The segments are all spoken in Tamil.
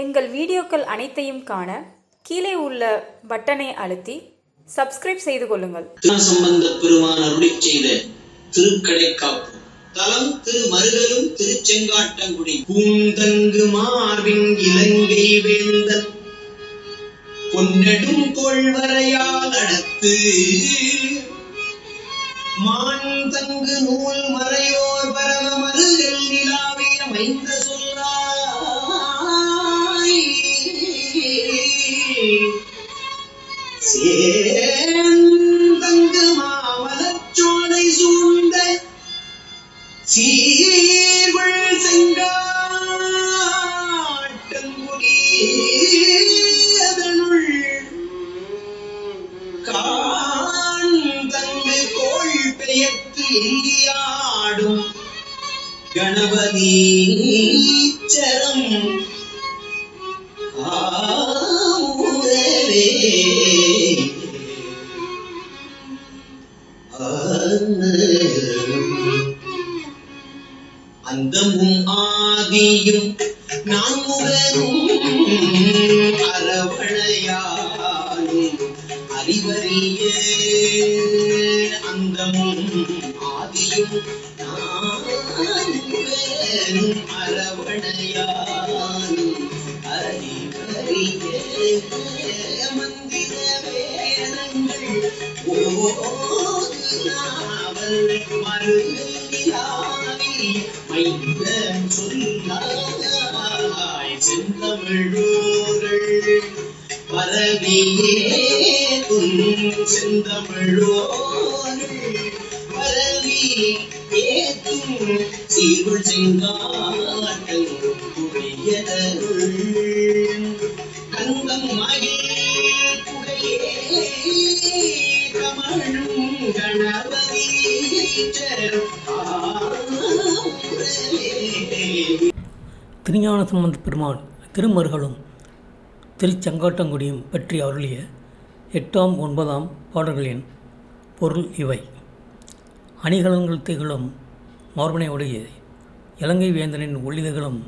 எங்கள் வீடியோக்கள் அனைத்தையும் காண கீழே உள்ள பட்டனை அழுத்தி சப்ஸ்கிரைப் செய்து கொள்ளுங்கள். திருசம்பந்த பெருமான் அருளி செய்த திருக்கடைக்காப்பு. தலம் திரு மருகலும் திருச்செங்காட்டங்குடி. பூந்தங்கு மாவின் இலங்கை வேந்தன். பொன்னெடும் கொள்வரையால் அடுத்து மான் தங்கு நூல் மறையோர் பரவ மருகல் நிலாவிய மைந்த தங்கு மாமலச்சோலை சூழ்ந்த சீர்வள் செங்காட்டங்குடி அதனுள் காந்தங்கு கோள் பெயர்த்து எல்லியாடும் கணபதி சரம். ஆ அந்தமும் ஆதியும் நான்முகனும் அரவணையாலும் அறிவறிய. அந்தமும் ஆதியும் நான்முகனும் அரவணையாலும் அறிவறிய. மந்திர வேதங்கள் ஓ நாவல் மருகிலாவி மைந்தன் சொல்லாய் செந்தமிழோர்கள் பரவியே துன் செந்தமிழோர்கள் பரவி ஏத்தும் சீருள் செங்காட்டம் குடியதருள் கந்தம் மகிழ் புகையே கமழும் கணபதி திருஞான சம்பந்த பெருமான் திருமருகளும் திருச்செங்காட்டங்குடியும் பற்றி அருளிய எட்டாம் ஒன்பதாம் பாடல்களின் பொருள் இவை. அணிகலன்கள் திகழும் மார்பனை உடைய இலங்கை வேந்தனின் ஒளிதகளும்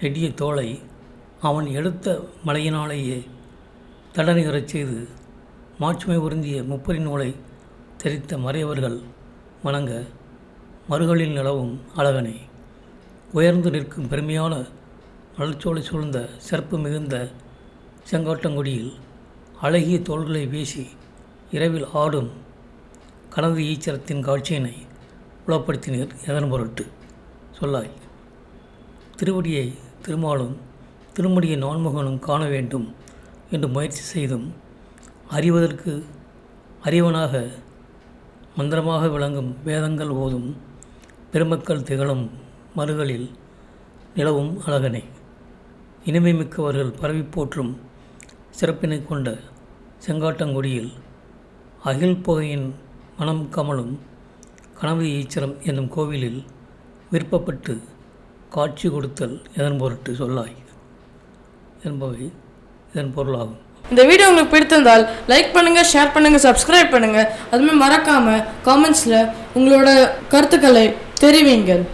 நெடிய தோளை அவன் எடுத்த மலையினாலேயே தடநிகரச் செய்து மாட்சுமை உறிஞ்சிய முப்பரி நூலை தெரித்த மறையவர்கள் வணங்க மறுகளில் நிலவும் அழகனை உயர்ந்து நிற்கும் பெருமையான மலர்ச்சோலை சூழ்ந்த சிறப்பு மிகுந்த செங்கோட்டங்குடியில் அழகிய தோள்களை வீசி இரவில் ஆடும் கனவு ஈச்சரத்தின் காட்சியினை புலப்படுத்தினர் எதன் பொருட்டு? சொல்லாய். திருவடியை திருமாலும் திருமடியை நான்முகனும் காண வேண்டும் என்று முயற்சி செய்தும் அறிவதற்கு அறிவனாக மந்திரமாக விளங்கும் வேதங்கள் ஓதும் பெருமக்கள் திகழும் மறுகளில் நிலவும் அழகனை. இனிமை மிக்கவர்கள் பரவி போற்றும் சிறப்பினை கொண்ட செங்காட்டங்குடியில் அகில் புகையின் மனம் கமலும் கனவு ஈச்சரம் என்னும் கோவிலில் விருப்பப்பட்டு காட்சி கொடுத்தல் எதன் பொருட்டு சொல்லாய் என்பவை இதன் பொருளாகும். இந்த வீடியோ உங்களுக்கு பிடித்திருந்தால் லைக் பண்ணுங்க ஷேர் பண்ணுங்க சப்ஸ்கிரைப் பண்ணுங்க. அதுமாதிரி மறக்காம காமெண்ட்ஸில் உங்களோட கருத்துக்களை தெரிவிங்கள்.